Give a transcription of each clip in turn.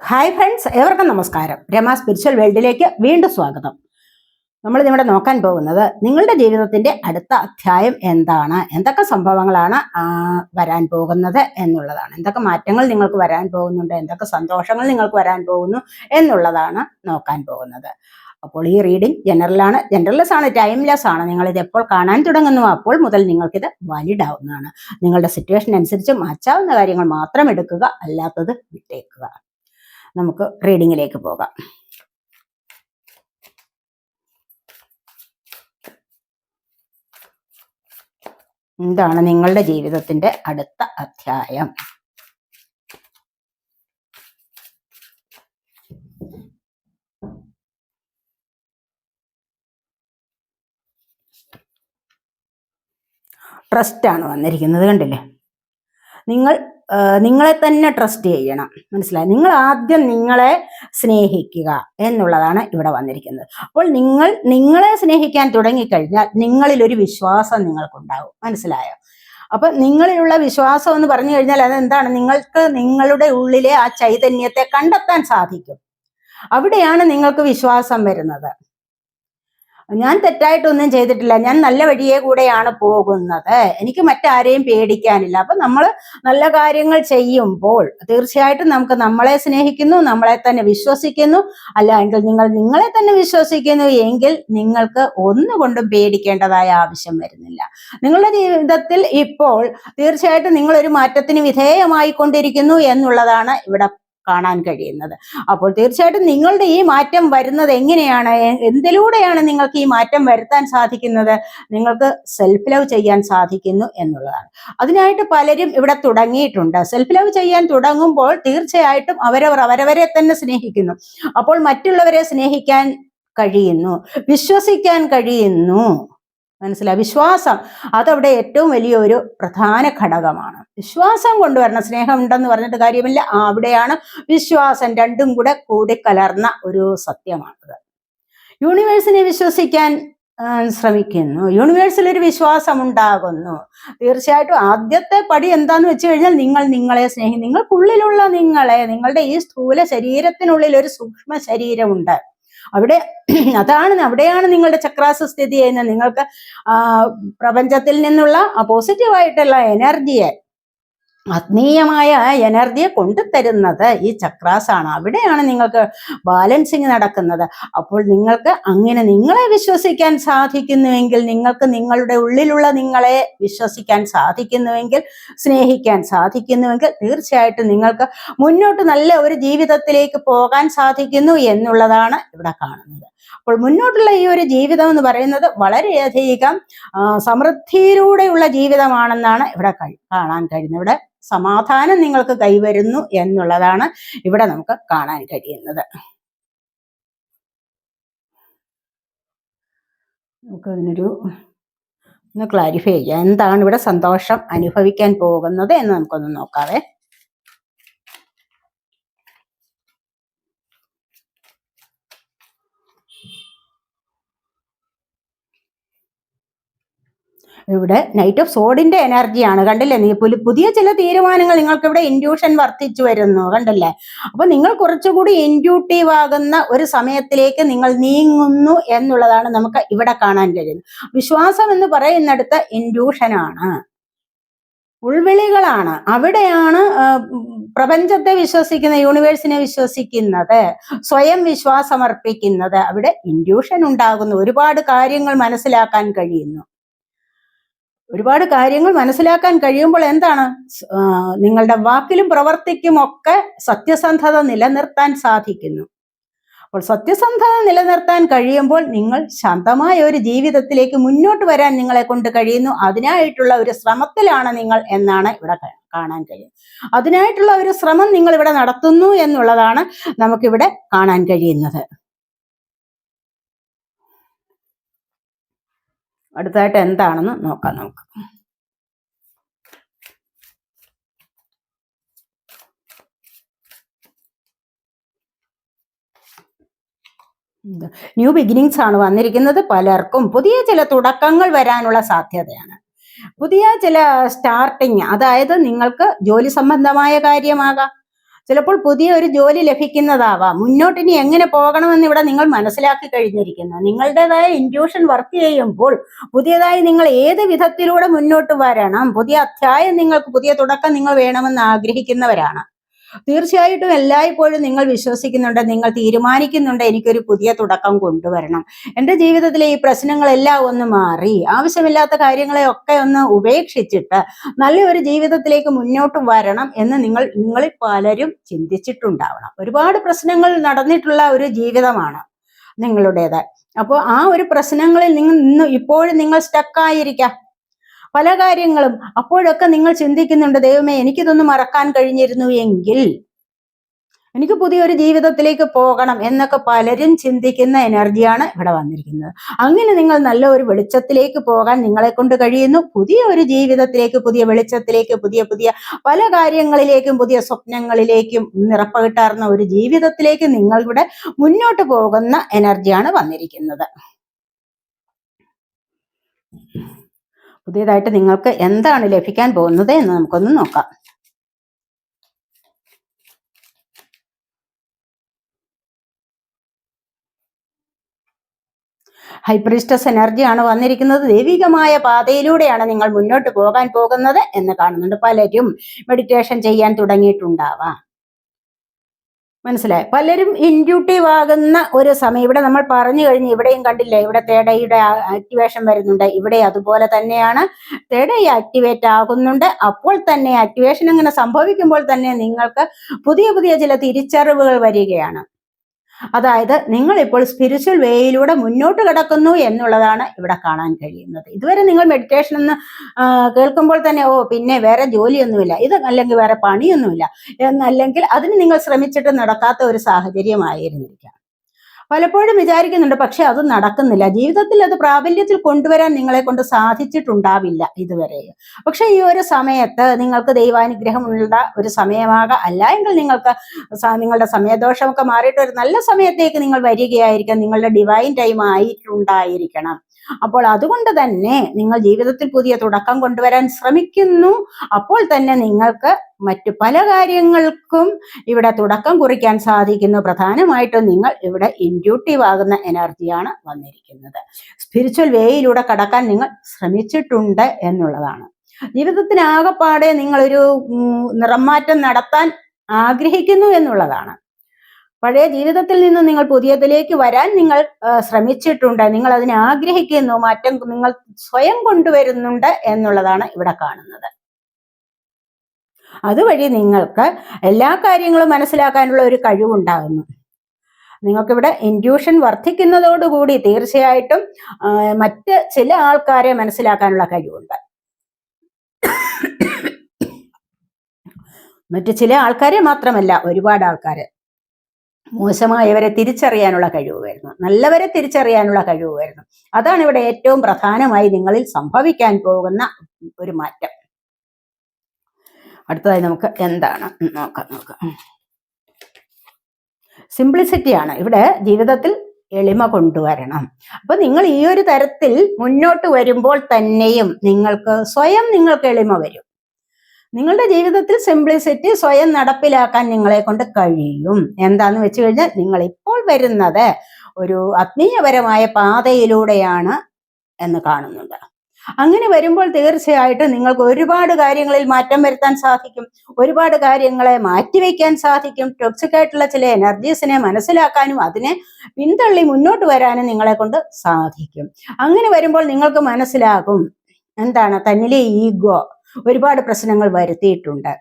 Hi friends ഏവർക്കും നമസ്കാരം. Rama spiritual വേൾഡിലേക്ക് വീണ്ടും സ്വാഗതം. നമ്മൾ ഇവിടെ നോക്കാൻ പോകുന്നത് നിങ്ങളുടെ ജീവിതത്തിന്റെ അടുത്ത അധ്യായം എന്താണ്? എന്തൊക്കെ സംഭവങ്ങളാണ് വരാൻ പോകുന്നത് എന്നുള്ളതാണ്. എന്തൊക്കെ മാറ്റങ്ങൾ നിങ്ങൾക്ക് വരാൻ പോകുന്നുണ്ട്? എന്തൊക്കെ സന്തോഷങ്ങൾ നിങ്ങൾക്ക് വരാൻ പോകുന്നു എന്നുള്ളതാണ് നോക്കാൻ പോകുന്നത്. അപ്പോൾ ഈ റീഡിംഗ് ജനറലാണ് ജനറൽലെസ് ആണ് ടൈംലെസ് ആണ്. നിങ്ങൾ ഇത് എപ്പോൾ കാണാൻ തുടങ്ങുന്നു അപ്പോൾ മുതൽ നിങ്ങൾക്കിത് വാലിഡ് ആവുന്നതാണ്. നിങ്ങളുടെ സിറ്റുവേഷൻ അനുസരിച്ച് മാറ്റാവുന്ന കാര്യങ്ങൾ മാത്രം എടുക്കുക അല്ലാത്തത് വിട്ടേക്കുക. നമുക്ക് റീഡിങ്ങിലേക്ക് പോകാം. എന്താണ് നിങ്ങളുടെ ജീവിതത്തിന്റെ അടുത്ത അധ്യായം. ട്രസ്റ്റാണ് വന്നിരിക്കുന്നത് കണ്ടില്ലേ? നിങ്ങൾ നിങ്ങളെ തന്നെ ട്രസ്റ്റ് ചെയ്യണം. മനസ്സിലായി? നിങ്ങൾ ആദ്യം നിങ്ങളെ സ്നേഹിക്കുക എന്നുള്ളതാണ് ഇവിടെ വന്നിരിക്കുന്നത്. അപ്പോൾ നിങ്ങൾ നിങ്ങളെ സ്നേഹിക്കാൻ തുടങ്ങിക്കഴിഞ്ഞാൽ നിങ്ങളിൽ ഒരു വിശ്വാസം നിങ്ങൾക്കുണ്ടാകും മനസ്സിലായോ? അപ്പൊ നിങ്ങളിലുള്ള വിശ്വാസം എന്ന് പറഞ്ഞു കഴിഞ്ഞാൽ അതെന്താണ്? നിങ്ങൾക്ക് നിങ്ങളുടെ ഉള്ളിലെ ആ ചൈതന്യത്തെ കണ്ടെത്താൻ സാധിക്കും. അവിടെയാണ് നിങ്ങൾക്ക് വിശ്വാസം വരുന്നത്. ഞാൻ തെറ്റായിട്ടൊന്നും ചെയ്തിട്ടില്ല. ഞാൻ നല്ല വഴിയെ കൂടെയാണ് പോകുന്നത്. എനിക്ക് മറ്റാരെയും പേടിക്കാനില്ല. അപ്പൊ നമ്മൾ നല്ല കാര്യങ്ങൾ ചെയ്യുമ്പോൾ തീർച്ചയായിട്ടും നമുക്ക് നമ്മളെ സ്നേഹിക്കുന്നു നമ്മളെ തന്നെ വിശ്വസിക്കുന്നു. അല്ല എങ്കിൽ നിങ്ങൾ നിങ്ങളെ തന്നെ വിശ്വസിക്കുന്നു എങ്കിൽ നിങ്ങൾക്ക് ഒന്നുകൊണ്ടും പേടിക്കേണ്ടതായ ആവശ്യം വരുന്നില്ല. നിങ്ങളുടെ ജീവിതത്തിൽ ഇപ്പോൾ തീർച്ചയായിട്ടും നിങ്ങൾ ഒരു മാറ്റത്തിന് വിധേയമായി കൊണ്ടിരിക്കുന്നു എന്നുള്ളതാണ് ഇവിടെ കാണാൻ കഴിയുന്നത്. അപ്പോൾ തീർച്ചയായിട്ടും നിങ്ങളുടെ ഈ മാറ്റം വരുന്നത് എങ്ങനെയാണ്? എന്തിലൂടെയാണ് നിങ്ങൾക്ക് ഈ മാറ്റം വരുത്താൻ സാധിക്കുന്നത്? നിങ്ങൾക്ക് സെൽഫ് ലവ് ചെയ്യാൻ സാധിക്കുന്നു എന്നുള്ളതാണ്. അതിനായിട്ട് പലരും ഇവിടെ തുടങ്ങിയിട്ടുണ്ട്. സെൽഫ് ലവ് ചെയ്യാൻ തുടങ്ങുമ്പോൾ തീർച്ചയായിട്ടും അവരവർ അവരവരെ തന്നെ സ്നേഹിക്കുന്നു. അപ്പോൾ മറ്റുള്ളവരെ സ്നേഹിക്കാൻ കഴിയുന്നു. വിശ്വസിക്കാൻ കഴിയുന്നു. മനസ്സിലായി? വിശ്വാസം അതവിടെ ഏറ്റവും വലിയ ഒരു പ്രധാന ഘടകമാണ്. വിശ്വാസം കൊണ്ടുവരണം സ്നേഹം ഉണ്ടെന്ന് പറഞ്ഞിട്ട് കാര്യമില്ല. അവിടെയാണ് വിശ്വാസം രണ്ടും കൂടെ കൂടിക്കലർന്ന ഒരു സത്യമാണത്. യൂണിവേഴ്സിനെ വിശ്വസിക്കാൻ ശ്രമിക്കുന്നു. യൂണിവേഴ്സിൽ ഒരു വിശ്വാസം ഉണ്ടാകുന്നു തീർച്ചയായിട്ടും ആദ്യത്തെ പടി എന്താന്ന് വെച്ച് കഴിഞ്ഞാൽ നിങ്ങൾ നിങ്ങളെ സ്നേഹി നിങ്ങൾക്കുള്ളിലുള്ള നിങ്ങളെ നിങ്ങളുടെ ഈ സ്ഥൂല ശരീരത്തിനുള്ളിൽ ഒരു സൂക്ഷ്മ ശരീരമുണ്ട് അവിടെ അതാണ് അവിടെയാണ് നിങ്ങളുടെ ചക്രാസ് സ്ഥിതി ചെയ്യുന്നത്. നിങ്ങൾക്ക് പ്രപഞ്ചത്തിൽ നിന്നുള്ള പോസിറ്റീവായിട്ടുള്ള എനർജിയെ ആത്മീയമായ എനർജിയെ കൊണ്ടുതരുന്നത് ഈ ചക്രാസാണ് അവിടെയാണ് നിങ്ങൾക്ക് ബാലൻസിങ് നടക്കുന്നത്. അപ്പോൾ നിങ്ങൾക്ക് അങ്ങനെ നിങ്ങളെ വിശ്വസിക്കാൻ സാധിക്കുന്നുവെങ്കിൽ നിങ്ങൾക്ക് നിങ്ങളുടെ ഉള്ളിലുള്ള നിങ്ങളെ വിശ്വസിക്കാൻ സാധിക്കുന്നുവെങ്കിൽ സ്നേഹിക്കാൻ സാധിക്കുന്നുവെങ്കിൽ തീർച്ചയായിട്ടും നിങ്ങൾക്ക് മുന്നോട്ട് നല്ല ഒരു ജീവിതത്തിലേക്ക് പോകാൻ സാധിക്കുന്നു എന്നുള്ളതാണ് ഇവിടെ കാണുന്നത്. അപ്പോൾ മുന്നോട്ടുള്ള ഈ ഒരു ജീവിതം എന്ന് പറയുന്നത് വളരെയധികം സമൃദ്ധിയിലൂടെയുള്ള ജീവിതമാണെന്നാണ് ഇവിടെ കാണാൻ കഴിയുന്നത്. ഇവിടെ സമാധാനം നിങ്ങൾക്ക് കൈവരുന്നു എന്നുള്ളതാണ് ഇവിടെ നമുക്ക് കാണാൻ കഴിയുന്നത്. നമുക്ക് അതിനൊരു ഒന്ന് ക്ലാരിഫൈ ചെയ്യാം. എന്താണ് ഇവിടെ സന്തോഷം അനുഭവിക്കാൻ പോകുന്നത് എന്ന് നമുക്കൊന്ന് നോക്കാവേ. ഇവിടെ നൈറ്റ് ഓഫ് സോഡിന്റെ എനർജിയാണ് കണ്ടില്ലേ? നീ പുതിയ ചില തീരുമാനങ്ങൾ നിങ്ങൾക്ക് ഇവിടെ ഇൻഡ്യൂഷൻ വർദ്ധിച്ചു വരുന്നു. കണ്ടില്ലേ? അപ്പൊ നിങ്ങൾ കുറച്ചുകൂടി ഇൻഡ്യൂട്ടീവ് ആകുന്ന ഒരു സമയത്തിലേക്ക് നിങ്ങൾ നീങ്ങുന്നു എന്നുള്ളതാണ് നമുക്ക് ഇവിടെ കാണാൻ കഴിയുന്നത്. വിശ്വാസം എന്ന് പറയുന്നിടത്ത് ഇൻഡ്യൂഷനാണ് ഉൾവിളികളാണ്. അവിടെയാണ് പ്രപഞ്ചത്തെ വിശ്വസിക്കുന്ന യൂണിവേഴ്സിനെ വിശ്വസിക്കുന്നത് സ്വയം വിശ്വാസമർപ്പിക്കുന്നത്. അവിടെ ഇൻഡ്യൂഷൻ ഉണ്ടാകുന്നു. ഒരുപാട് കാര്യങ്ങൾ മനസ്സിലാക്കാൻ കഴിയുന്നു. ഒരുപാട് കാര്യങ്ങൾ മനസ്സിലാക്കാൻ കഴിയുമ്പോൾ എന്താണ്? നിങ്ങളുടെ വാക്കിലും പ്രവർത്തിക്കും ഒക്കെ സത്യസന്ധത നിലനിർത്താൻ സാധിക്കുന്നു. അപ്പോൾ സത്യസന്ധത നിലനിർത്താൻ കഴിയുമ്പോൾ നിങ്ങൾ ശാന്തമായ ഒരു ജീവിതത്തിലേക്ക് മുന്നോട്ട് വരാൻ നിങ്ങളെ കൊണ്ട് കഴിയുന്നു. അതിനായിട്ടുള്ള ഒരു ശ്രമത്തിലാണ് നിങ്ങൾ എന്നാണ് ഇവിടെ കാണാൻ കഴിയുന്നത്. അതിനായിട്ടുള്ള ഒരു ശ്രമം നിങ്ങൾ ഇവിടെ നടത്തുന്നു എന്നുള്ളതാണ് നമുക്കിവിടെ കാണാൻ കഴിയുന്നത്. അടുത്തായിട്ട് എന്താണെന്ന് നോക്കാം നമുക്ക്. ന്യൂ ബിഗിനിങ്സ് ആണ് വന്നിരിക്കുന്നത് പലർക്കും. പുതിയ ചില തുടക്കങ്ങൾ വരാനുള്ള സാധ്യതയാണ്. പുതിയ ചില സ്റ്റാർട്ടിങ് അതായത് നിങ്ങൾക്ക് ജോലി സംബന്ധമായ കാര്യമാകാം. ചിലപ്പോൾ പുതിയ ഒരു ജോലി ലഭിക്കുന്നതാവാം. മുന്നോട്ട് ഇനി എങ്ങനെ പോകണമെന്ന് ഇവിടെ നിങ്ങൾ മനസ്സിലാക്കി കഴിഞ്ഞിരിക്കുന്നു. നിങ്ങളുടേതായ ഇൻഡ്യൂഷൻ വർക്ക് ചെയ്യുമ്പോൾ പുതിയതായി നിങ്ങൾ ഏത് വിധത്തിലൂടെ മുന്നോട്ട് വരണം പുതിയ അധ്യായം നിങ്ങൾക്ക് പുതിയ തുടക്കം നിങ്ങൾ വേണമെന്ന് ആഗ്രഹിക്കുന്നവരാണ്. തീർച്ചയായിട്ടും എല്ലായ്പ്പോഴും നിങ്ങൾ വിശ്വസിക്കുന്നുണ്ട് നിങ്ങൾ തീരുമാനിക്കുന്നുണ്ട് എനിക്കൊരു പുതിയ തുടക്കം കൊണ്ടുവരണം. എന്റെ ജീവിതത്തിലെ ഈ പ്രശ്നങ്ങളെല്ലാം ഒന്ന് മാറി ആവശ്യമില്ലാത്ത കാര്യങ്ങളെ ഒക്കെ ഒന്ന് ഉപേക്ഷിച്ചിട്ട് നല്ലൊരു ജീവിതത്തിലേക്ക് മുന്നോട്ട് വരണം എന്ന് നിങ്ങൾ നിങ്ങളിൽ പലരും ചിന്തിച്ചിട്ടുണ്ടാവണം. ഒരുപാട് പ്രശ്നങ്ങൾ നടന്നിട്ടുള്ള ഒരു ജീവിതമാണ് നിങ്ങളുടേത്. അപ്പോൾ ആ ഒരു പ്രശ്നങ്ങളിൽ നിങ്ങൾ ഇന്ന് ഇപ്പോഴും നിങ്ങൾ സ്റ്റക്കായിരിക്കാം പല കാര്യങ്ങളും അപ്പോഴൊക്കെ നിങ്ങൾ ചിന്തിക്കുന്നുണ്ട് ദൈവമേ എനിക്കിതൊന്നും മറക്കാൻ കഴിഞ്ഞിരുന്നു എങ്കിൽ എനിക്ക് പുതിയൊരു ജീവിതത്തിലേക്ക് പോകണം എന്നൊക്കെ പലരും ചിന്തിക്കുന്ന എനർജിയാണ് ഇവിടെ വന്നിരിക്കുന്നത്. അങ്ങനെ നിങ്ങൾ നല്ല ഒരു വെളിച്ചത്തിലേക്ക് പോകാൻ നിങ്ങളെ കൊണ്ട് കഴിയുന്നു. പുതിയ ഒരു ജീവിതത്തിലേക്ക് പുതിയ വെളിച്ചത്തിലേക്ക് പുതിയ പുതിയ പല കാര്യങ്ങളിലേക്കും പുതിയ സ്വപ്നങ്ങളിലേക്കും നിറപ്പകിട്ടാർന്ന ഒരു ജീവിതത്തിലേക്ക് നിങ്ങളിവിടെ മുന്നോട്ട് പോകുന്ന എനർജിയാണ് വന്നിരിക്കുന്നത്. പുതിയതായിട്ട് നിങ്ങൾക്ക് എന്താണ് ലഭിക്കാൻ പോകുന്നത് എന്ന് നമുക്കൊന്ന് നോക്കാം. ഹൈപ്രിസ്റ്റസ് എനർജിയാണ് വന്നിരിക്കുന്നത്. ദൈവികമായ പാതയിലൂടെയാണ് നിങ്ങൾ മുന്നോട്ട് പോകാൻ പോകുന്നത് എന്ന് കാണുന്നുണ്ട് പലരും. മെഡിറ്റേഷൻ ചെയ്യാൻ തുടങ്ങിയിട്ടുണ്ടാവാം. മനസ്സിലായി. പലരും ഇൻഡ്യൂട്ടീവ് ആകുന്ന ഒരു സമയം. ഇവിടെ നമ്മൾ പറഞ്ഞു കഴിഞ്ഞ് ഇവിടെയും കണ്ടില്ല ഇവിടെ തേടയുടെ ആക്ടിവേഷൻ വരുന്നുണ്ട്. ഇവിടെ അതുപോലെ തന്നെയാണ് തേട ആക്ടിവേറ്റ് ആകുന്നുണ്ട്. അപ്പോൾ തന്നെ ആക്ടിവേഷൻ അങ്ങനെ സംഭവിക്കുമ്പോൾ തന്നെ നിങ്ങൾക്ക് പുതിയ പുതിയ ചില തിരിച്ചറിവുകൾ വരികയാണ്. അതായത് നിങ്ങൾ ഇപ്പോൾ സ്പിരിച്വൽ വേയിലൂടെ മുന്നോട്ട് കിടക്കുന്നു എന്നുള്ളതാണ് ഇവിടെ കാണാൻ കഴിയുന്നത്. ഇതുവരെ നിങ്ങൾ മെഡിറ്റേഷൻ എന്ന് കേൾക്കുമ്പോൾ തന്നെ ഓ പിന്നെ വേറെ ജോലിയൊന്നുമില്ല. ഇത് അല്ലെങ്കിൽ വേറെ പണിയൊന്നുമില്ല. എന്നല്ലെങ്കിൽ അതിന് നിങ്ങൾ ശ്രമിച്ചിട്ട് നടക്കാത്ത ഒരു സാഹചര്യമായിരുന്നിരിക്കാം. പലപ്പോഴും വിചാരിക്കുന്നുണ്ട് പക്ഷെ അത് നടക്കുന്നില്ല. ജീവിതത്തിൽ അത് പ്രാബല്യത്തിൽ കൊണ്ടുവരാൻ നിങ്ങളെ കൊണ്ട് സാധിച്ചിട്ടുണ്ടാവില്ല ഇതുവരെ. പക്ഷെ ഈ ഒരു സമയത്ത് നിങ്ങൾക്ക് ദൈവാനുഗ്രഹമുള്ള ഒരു സമയമാകാം അല്ല എങ്കിൽ നിങ്ങൾക്ക് നിങ്ങളുടെ സമയദോഷമൊക്കെ മാറിയിട്ട് ഒരു നല്ല സമയത്തേക്ക് നിങ്ങൾ വരികയായിരിക്കാം. നിങ്ങളുടെ ഡിവൈൻ ടൈം ആയിട്ടുണ്ടായിരിക്കണം. അപ്പോൾ അതുകൊണ്ട് തന്നെ നിങ്ങൾ ജീവിതത്തിൽ പുതിയ തുടക്കം കൊണ്ടുവരാൻ ശ്രമിക്കുന്നു. അപ്പോൾ തന്നെ നിങ്ങൾക്ക് മറ്റു പല കാര്യങ്ങൾക്കും ഇവിടെ തുടക്കം കുറിക്കാൻ സാധിക്കുന്നു. പ്രധാനമായിട്ടും നിങ്ങൾ ഇവിടെ ഇൻഡ്യൂട്ടീവ് ആകുന്ന എനർജിയാണ് വന്നിരിക്കുന്നത്. സ്പിരിച്വൽ വേയിലൂടെ കടക്കാൻ നിങ്ങൾ ശ്രമിച്ചിട്ടുണ്ട് എന്നുള്ളതാണ്. ജീവിതത്തിനാകപ്പാടെ നിങ്ങളൊരു നിറം മാറ്റം നടത്താൻ ആഗ്രഹിക്കുന്നു എന്നുള്ളതാണ്. പഴയ ജീവിതത്തിൽ നിന്ന് നിങ്ങൾ പുതിയതിലേക്ക് വരാൻ നിങ്ങൾ ശ്രമിച്ചിട്ടുണ്ട്. നിങ്ങൾ അതിനെ ആഗ്രഹിക്കുന്നു. മാറ്റം നിങ്ങൾ സ്വയം കൊണ്ടുവരുന്നുണ്ട് എന്നുള്ളതാണ് ഇവിടെ കാണുന്നത്. അതുവഴി നിങ്ങൾക്ക് എല്ലാ കാര്യങ്ങളും മനസ്സിലാക്കാനുള്ള ഒരു കഴിവുണ്ടാകുന്നു. നിങ്ങൾക്കിവിടെ ഇൻഡ്യൂഷൻ വർദ്ധിക്കുന്നതോടുകൂടി തീർച്ചയായിട്ടും മറ്റ് ചില ആൾക്കാരെ മനസ്സിലാക്കാനുള്ള കഴിവുണ്ട്. മറ്റ് ചില ആൾക്കാരെ മാത്രമല്ല ഒരുപാട് ആൾക്കാരെ മോശമായവരെ തിരിച്ചറിയാനുള്ള കഴിവ് വരുന്നു നല്ലവരെ തിരിച്ചറിയാനുള്ള കഴിവ് വരുന്നു അതാണ് ഇവിടെ ഏറ്റവും പ്രധാനമായി നിങ്ങളിൽ സംഭവിക്കാൻ പോകുന്ന ഒരു മാറ്റം. അടുത്തതായി നമുക്ക് എന്താണ്? നോക്കാം നോക്കാം. സിംപ്ലിസിറ്റിയാണ് ഇവിടെ ജീവിതത്തിൽ എളിമ കൊണ്ടുവരണം. അപ്പൊ നിങ്ങൾ ഈ ഒരു തരത്തിൽ മുന്നോട്ട് വരുമ്പോൾ തന്നെയും നിങ്ങൾക്ക് സ്വയം നിങ്ങൾക്ക് എളിമ വരും. നിങ്ങളുടെ ജീവിതത്തിൽ സിംപ്ലിസിറ്റി സ്വയം നടപ്പിലാക്കാൻ നിങ്ങളെ കൊണ്ട് കഴിയും. എന്താന്ന് വെച്ച് കഴിഞ്ഞാൽ നിങ്ങൾ ഇപ്പോൾ വരുന്നത് ഒരു ആത്മീയപരമായ പാതയിലൂടെയാണ് എന്ന് കാണുന്നുണ്ട്. അങ്ങനെ വരുമ്പോൾ തീർച്ചയായിട്ടും നിങ്ങൾക്ക് ഒരുപാട് കാര്യങ്ങളിൽ മാറ്റം വരുത്താൻ സാധിക്കും. ഒരുപാട് കാര്യങ്ങളെ മാറ്റിവെക്കാൻ സാധിക്കും. ടോക്സിക് ആയിട്ടുള്ള ചില എനർജീസിനെ മനസ്സിലാക്കാനും അതിനെ പിന്തള്ളി മുന്നോട്ട് വരാനും നിങ്ങളെ കൊണ്ട് സാധിക്കും. അങ്ങനെ വരുമ്പോൾ നിങ്ങൾക്ക് മനസ്സിലാകും. എന്താണ്? തന്നിലെ ഈഗോ ഒരുപാട് പ്രശ്നങ്ങൾ വരുത്തിയിട്ടുണ്ട്.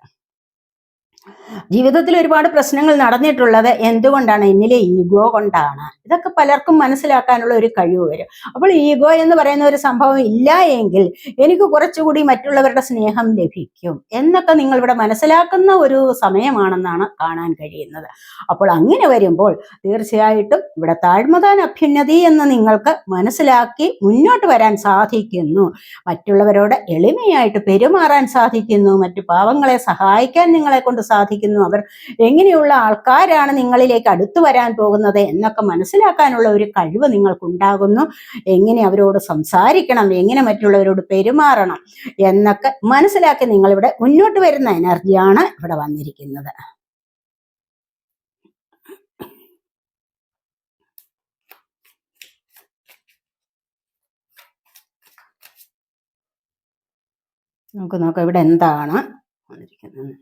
ജീവിതത്തിൽ ഒരുപാട് പ്രശ്നങ്ങൾ നടന്നിട്ടുള്ളത് എന്തുകൊണ്ടാണ്? എന്നിലെ ഈഗോ കൊണ്ടാണ്. ഇതൊക്കെ പലർക്കും മനസ്സിലാക്കാനുള്ള ഒരു കഴിവ് വരും. അപ്പോൾ ഈഗോ എന്ന് പറയുന്ന ഒരു സംഭവം ഇല്ല എങ്കിൽ എനിക്ക് കുറച്ചുകൂടി മറ്റുള്ളവരുടെ സ്നേഹം ലഭിക്കും എന്നൊക്കെ നിങ്ങൾ ഇവിടെ മനസ്സിലാക്കുന്ന ഒരു സമയമാണെന്നാണ് കാണാൻ കഴിയുന്നത്. അപ്പോൾ അങ്ങനെ വരുമ്പോൾ തീർച്ചയായിട്ടും ഇവിടെ താഴ്മതാൻ അഭ്യുന്നതി എന്ന് നിങ്ങൾക്ക് മനസ്സിലാക്കി മുന്നോട്ട് വരാൻ സാധിക്കുന്നു. മറ്റുള്ളവരോട് എളിമയായിട്ട് പെരുമാറാൻ സാധിക്കുന്നു. മറ്റു പാവങ്ങളെ സഹായിക്കാൻ നിങ്ങളെ കൊണ്ട് സാധിക്കുന്നു. അവർ എങ്ങനെയുള്ള ആൾക്കാരാണ് നിങ്ങളിലേക്ക് അടുത്തു വരാൻ പോകുന്നത് എന്നൊക്കെ മനസ്സിലാക്കാനുള്ള ഒരു കഴിവ് നിങ്ങൾക്കുണ്ടാകുന്നു. എങ്ങനെ അവരോട് സംസാരിക്കണം എങ്ങനെ മറ്റുള്ളവരോട് പെരുമാറണം എന്നൊക്കെ മനസ്സിലാക്കി നിങ്ങളിവിടെ മുന്നോട്ട് വരുന്ന എനർജിയാണ് ഇവിടെ വന്നിരിക്കുന്നത്. നമുക്ക് നോക്കാം ഇവിടെ എന്താണ് വന്നിരിക്കുന്നത്.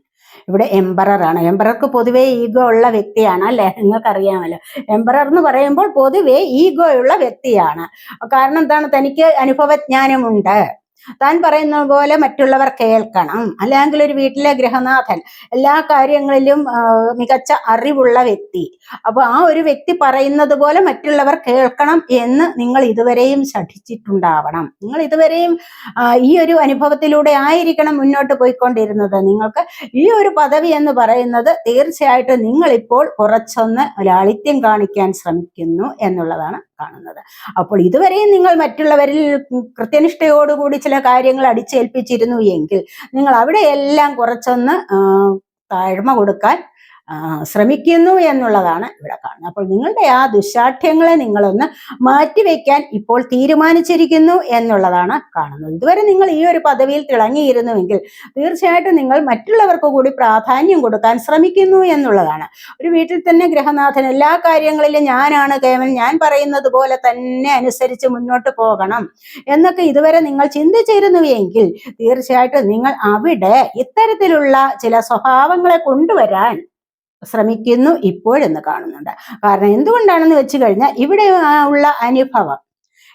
ഇവിടെ എംബററാണ് എംബറർക്ക് പൊതുവേ ഈഗോ ഉള്ള വ്യക്തിയാണ് അല്ലെ? നിങ്ങൾക്കറിയാമല്ലോ. എംബറർ എന്ന് പറയുമ്പോൾ പൊതുവേ ഈഗോ ഉള്ള വ്യക്തിയാണ്. കാരണം എന്താണ്? തനിക്ക് അനുഭവജ്ഞാനമുണ്ട്. താൻ പറയുന്ന പോലെ മറ്റുള്ളവർ കേൾക്കണം. അല്ലെങ്കിൽ ഒരു വീട്ടിലെ ഗൃഹനാഥൻ എല്ലാ കാര്യങ്ങളിലും മികച്ച അറിവുള്ള വ്യക്തി. അപ്പൊ ആ ഒരു വ്യക്തി പറയുന്നത് പോലെ മറ്റുള്ളവർ കേൾക്കണം എന്ന് നിങ്ങൾ ഇതുവരെയും പഠിച്ചിട്ടുണ്ടാവണം നിങ്ങൾ ഇതുവരെയും ഈ ഒരു അനുഭവത്തിലൂടെ ആയിരിക്കണം മുന്നോട്ട് പോയിക്കൊണ്ടിരുന്നത്. നിങ്ങൾക്ക് ഈ ഒരു പദവി എന്ന് പറയുന്നത് തീർച്ചയായിട്ടും നിങ്ങളിപ്പോൾ കുറച്ചൊന്ന് ലാളിത്യം കാണിക്കാൻ ശ്രമിക്കുന്നു എന്നുള്ളതാണ് കാണുന്നത്. അപ്പോൾ ഇതുവരെയും നിങ്ങൾ മറ്റുള്ളവരിൽ കൃത്യനിഷ്ഠയോടുകൂടി ചില കാര്യങ്ങൾ അടിച്ചേൽപ്പിച്ചിരുന്നു എങ്കിൽ നിങ്ങൾ അവിടെയെല്ലാം കുറച്ചൊന്ന് താഴ്മ കൊടുക്കാൻ ശ്രമിക്കുന്നു എന്നുള്ളതാണ് ഇവിടെ കാണുന്നത്. അപ്പോൾ നിങ്ങളുടെ ആ ദുശാഠ്യങ്ങളെ നിങ്ങളൊന്ന് മാറ്റിവെക്കാൻ ഇപ്പോൾ തീരുമാനിച്ചിരിക്കുന്നു എന്നുള്ളതാണ് കാണുന്നത്. ഇതുവരെ നിങ്ങൾ ഈ ഒരു പദവിയിൽ തിളങ്ങിയിരുന്നുവെങ്കിൽ തീർച്ചയായിട്ടും നിങ്ങൾ മറ്റുള്ളവർക്ക് കൂടി പ്രാധാന്യം കൊടുക്കാൻ ശ്രമിക്കുന്നു എന്നുള്ളതാണ്. ഒരു വീട്ടിൽ തന്നെ ഗ്രഹനാഥൻ എല്ലാ കാര്യങ്ങളിലും ഞാനാണ് കേവൽ ഞാൻ പറയുന്നത് പോലെ തന്നെ അനുസരിച്ച് മുന്നോട്ട് പോകണം എന്നൊക്കെ ഇതുവരെ നിങ്ങൾ ചിന്തിച്ചിരുന്നു എങ്കിൽ തീർച്ചയായിട്ടും നിങ്ങൾ അവിടെ ഇത്തരത്തിലുള്ള ചില സ്വഭാവങ്ങളെ കൊണ്ടുവരാൻ ശ്രമിക്കുന്നു ഇപ്പോഴെന്ന് കാണുന്നുണ്ട്. കാരണം എന്തുകൊണ്ടാണെന്ന് വെച്ച് കഴിഞ്ഞാൽ ഇവിടെ ഉള്ള അനുഭവം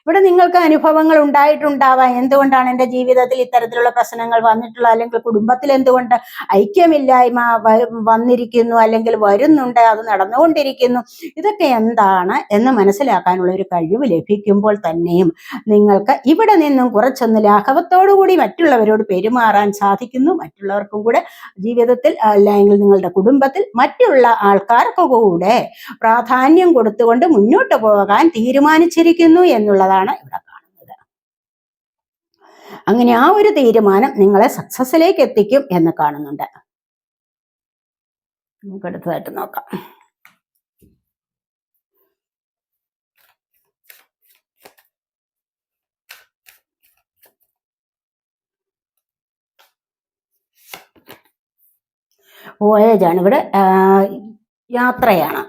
ഇവിടെ നിങ്ങൾക്ക് അനുഭവങ്ങൾ ഉണ്ടായിട്ടുണ്ടാവാം. എന്തുകൊണ്ടാണ് എന്റെ ജീവിതത്തിൽ ഇത്തരത്തിലുള്ള പ്രശ്നങ്ങൾ വന്നിട്ടുള്ളത് അല്ലെങ്കിൽ കുടുംബത്തിൽ എന്തുകൊണ്ട് ഐക്യമില്ലായ്മ വന്നിരിക്കുന്നു അല്ലെങ്കിൽ വരുന്നുണ്ട് അത് നടന്നുകൊണ്ടിരിക്കുന്നു ഇതൊക്കെ എന്താണ് എന്ന് മനസ്സിലാക്കാനുള്ള ഒരു കഴിവ് ലഭിക്കുമ്പോൾ തന്നെയും നിങ്ങൾക്ക് ഇവിടെ നിന്നും കുറച്ചൊന്ന് ലാഘവത്തോടു കൂടി മറ്റുള്ളവരോട് പെരുമാറാൻ സാധിക്കുന്നു. മറ്റുള്ളവർക്കും കൂടെ ജീവിതത്തിൽ അല്ലെങ്കിൽ നിങ്ങളുടെ കുടുംബത്തിൽ മറ്റുള്ള ആൾക്കാർക്ക് കൂടെ പ്രാധാന്യം കൊടുത്തുകൊണ്ട് മുന്നോട്ട് പോകാൻ തീരുമാനിച്ചിരിക്കുന്നു എന്നുള്ളതാണ് ഇവിടെ കാണുന്നത്. അങ്ങനെ ആ ഒരു തീരുമാനം നിങ്ങളെ സക്സസിലേക്ക് എത്തിക്കും എന്ന് കാണുന്നുണ്ട്. നമുക്ക് അടുത്തതായിട്ട് നോക്കാം. വോയേജാണ്. ഇവിടെ യാത്രയാണ്.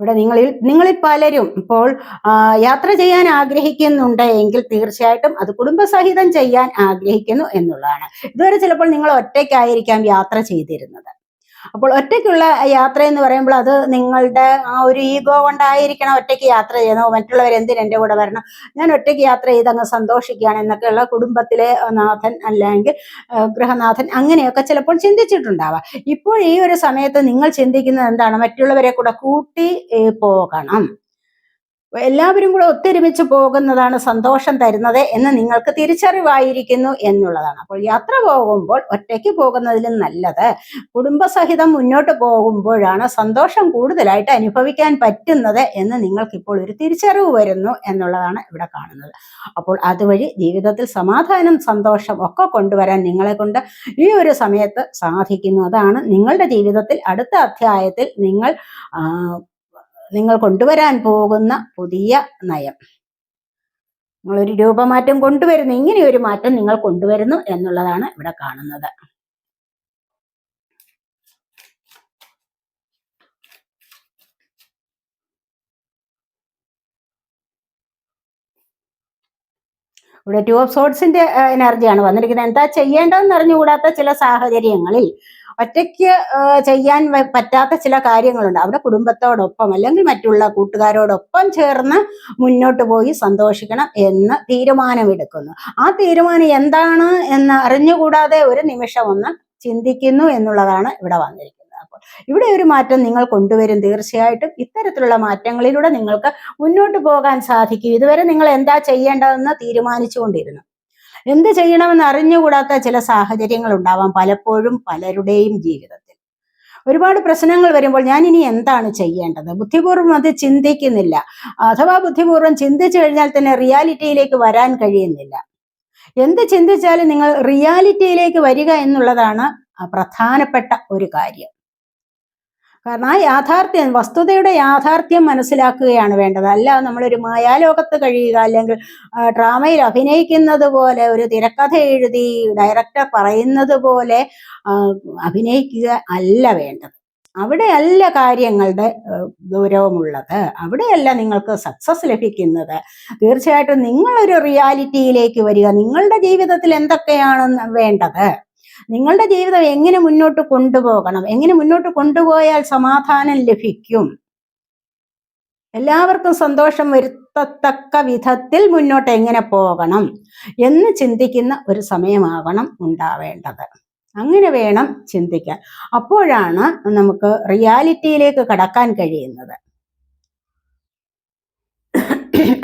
ഇവിടെ നിങ്ങളിൽ നിങ്ങളിൽ പലരും ഇപ്പോൾ യാത്ര ചെയ്യാൻ ആഗ്രഹിക്കുന്നുണ്ട് എങ്കിൽ തീർച്ചയായിട്ടും അത് കുടുംബസഹിതം ചെയ്യാൻ ആഗ്രഹിക്കുന്നു എന്നുള്ളതാണ്. ഇതുവരെ ചിലപ്പോൾ നിങ്ങൾ ഒറ്റയ്ക്കായിരിക്കാം യാത്ര ചെയ്തിരുന്നത്. അപ്പോൾ ഒറ്റയ്ക്കുള്ള യാത്ര എന്ന് പറയുമ്പോൾ അത് നിങ്ങളുടെ ആ ഒരു ഈഗോ കൊണ്ടായിരിക്കണം ഒറ്റയ്ക്ക് യാത്ര ചെയ്യുന്നത്. മറ്റുള്ളവർ എന്തിന് എന്റെ കൂടെ വരണം? ഞാൻ ഒറ്റയ്ക്ക് യാത്ര ചെയ്ത് അങ്ങ് സന്തോഷിക്കുകയാണ് എന്നൊക്കെയുള്ള കുടുംബത്തിലെ നാഥൻ അല്ലെങ്കിൽ ഗൃഹനാഥൻ അങ്ങനെയൊക്കെ ചിലപ്പോൾ ചിന്തിച്ചിട്ടുണ്ടാവാം. ഇപ്പോൾ ഈ ഒരു സമയത്ത് നിങ്ങൾ ചിന്തിക്കുന്നത് എന്താണ്? മറ്റുള്ളവരെ കൂടെ കൂട്ടി പോകണം. എല്ലാവരും കൂടെ ഒത്തൊരുമിച്ച് പോകുന്നതാണ് സന്തോഷം തരുന്നത് എന്ന് നിങ്ങൾക്ക് തിരിച്ചറിവായിരിക്കുന്നു എന്നുള്ളതാണ്. അപ്പോൾ യാത്ര പോകുമ്പോൾ ഒറ്റയ്ക്ക് പോകുന്നതിലും നല്ലത്. കുടുംബസഹിതം മുന്നോട്ട് പോകുമ്പോഴാണ് സന്തോഷം കൂടുതലായിട്ട് അനുഭവിക്കാൻ പറ്റുന്നത് എന്ന് നിങ്ങൾക്കിപ്പോൾ ഒരു തിരിച്ചറിവ് വരുന്നു എന്നുള്ളതാണ് ഇവിടെ കാണുന്നത്. അപ്പോൾ അതുവഴി ജീവിതത്തിൽ സമാധാനം സന്തോഷം ഒക്കെ കൊണ്ടുവരാൻ നിങ്ങളെ കൊണ്ട് ഈ ഒരു സമയത്ത് സാധിക്കുന്നു. അതാണ് നിങ്ങളുടെ ജീവിതത്തിൽ അടുത്ത അധ്യായത്തിൽ നിങ്ങൾ നിങ്ങൾ കൊണ്ടുവരാൻ പോകുന്ന പുതിയ നയം. നിങ്ങളൊരു രൂപമാറ്റം കൊണ്ടുവരുന്നു. ഇങ്ങനെ ഒരു മാറ്റം നിങ്ങൾ കൊണ്ടുവരുന്നു എന്നുള്ളതാണ് ഇവിടെ കാണുന്നത്. ഇവിടെ ടു ഓഫ് സോഡ്സിന്റെ എനർജിയാണ് വന്നിരിക്കുന്നത്. എന്താ ചെയ്യേണ്ടതെന്ന് അറിഞ്ഞുകൂടാത്ത ചില സാഹചര്യങ്ങളിൽ ഒറ്റയ്ക്ക് ചെയ്യാൻ പറ്റാത്ത ചില കാര്യങ്ങളുണ്ട്. അവിടെ കുടുംബത്തോടൊപ്പം അല്ലെങ്കിൽ മറ്റുള്ള കൂട്ടുകാരോടൊപ്പം ചേർന്ന് മുന്നോട്ട് പോയി സന്തോഷിക്കണം എന്ന് തീരുമാനമെടുക്കുന്നു. ആ തീരുമാനം എന്താണ് എന്ന് അറിഞ്ഞുകൂടാതെ ഒരു നിമിഷം ഒന്ന് ചിന്തിക്കുന്നു എന്നുള്ളതാണ് ഇവിടെ വന്നിരിക്കുന്നത്. അപ്പോൾ ഇവിടെ ഒരു മാറ്റം നിങ്ങൾ കൊണ്ടുവരും തീർച്ചയായിട്ടും. ഇത്തരത്തിലുള്ള മാറ്റങ്ങളിലൂടെ നിങ്ങൾക്ക് മുന്നോട്ട് പോകാൻ സാധിക്കും. ഇതുവരെ നിങ്ങൾ എന്താ ചെയ്യേണ്ടതെന്ന് തീരുമാനിച്ചുകൊണ്ടിരുന്നു. എന്ത് ചെയ്യണമെന്ന് അറിഞ്ഞുകൂടാത്ത ചില സാഹചര്യങ്ങൾ ഉണ്ടാവാം പലപ്പോഴും പലരുടെയും ജീവിതത്തിൽ. ഒരുപാട് പ്രശ്നങ്ങൾ വരുമ്പോൾ ഞാൻ ഇനി എന്താണ് ചെയ്യേണ്ടത്? ബുദ്ധിപൂർവം അത് ചിന്തിക്കുന്നില്ല. അഥവാ ബുദ്ധിപൂർവം ചിന്തിച്ചു കഴിഞ്ഞാൽ തന്നെ റിയാലിറ്റിയിലേക്ക് വരാൻ കഴിയുന്നില്ല. എന്ത് ചിന്തിച്ചാലും നിങ്ങൾ റിയാലിറ്റിയിലേക്ക് വരിക എന്നുള്ളതാണ് പ്രധാനപ്പെട്ട ഒരു കാര്യം. കാരണം ആ യാഥാർത്ഥ്യം വസ്തുതയുടെ യാഥാർത്ഥ്യം മനസ്സിലാക്കുകയാണ് വേണ്ടത്. അല്ല നമ്മളൊരു മായാലോകത്ത് കഴിയുക അല്ലെങ്കിൽ ഡ്രാമയിൽ അഭിനയിക്കുന്നത് പോലെ ഒരു തിരക്കഥ എഴുതി ഡയറക്ടർ പറയുന്നത് പോലെ അഭിനയിക്കുക അല്ല വേണ്ടത്. അവിടെയല്ല കാര്യങ്ങളുടെ ഗൗരവമുള്ളത്. അവിടെയല്ല നിങ്ങൾക്ക് സക്സസ് ലഭിക്കുന്നത്. തീർച്ചയായിട്ടും നിങ്ങളൊരു റിയാലിറ്റിയിലേക്ക് വരിക. നിങ്ങളുടെ ജീവിതത്തിൽ എന്തൊക്കെയാണ് വേണ്ടത്? നിങ്ങളുടെ ജീവിതം എങ്ങനെ മുന്നോട്ട് കൊണ്ടുപോകണം? എങ്ങനെ മുന്നോട്ട് കൊണ്ടുപോയാൽ സമാധാനം ലഭിക്കും? എല്ലാവർക്കും സന്തോഷം വരുത്തത്തക്ക വിധത്തിൽ മുന്നോട്ട് എങ്ങനെ പോകണം എന്ന് ചിന്തിക്കുന്ന ഒരു സമയമാകണം ഉണ്ടാവേണ്ടത്. അങ്ങനെ വേണം ചിന്തിക്കാൻ. അപ്പോഴാണ് നമുക്ക് റിയാലിറ്റിയിലേക്ക് കടക്കാൻ കഴിയുന്നത്.